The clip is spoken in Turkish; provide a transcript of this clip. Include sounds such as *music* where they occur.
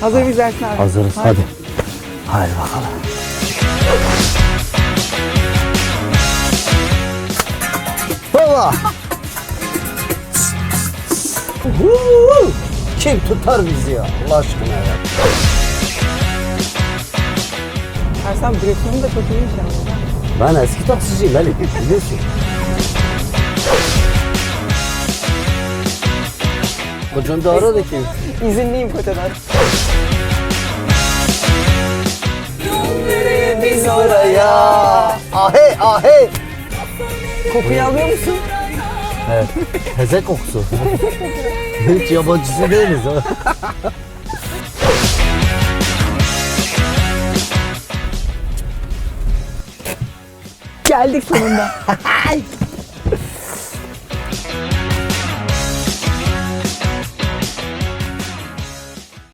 Hazır mıyız Ersin abi? Hazırız hadi. Hadi bakalım. Baba. Kim tutar bizi ya Allah aşkına ya. Ersin abi direksiyonu da çok iyiymiş yani. Ben eski taksiciyim Ali biliyorsun. Kocan da aradı ki. İzinliyim kocadan. Biz oraya. Ahe ahe. Kokuyu alıyor musun? Evet. Teze kokusu. Hiç yabancısı değiliz ha. Geldik sonunda. *laughs*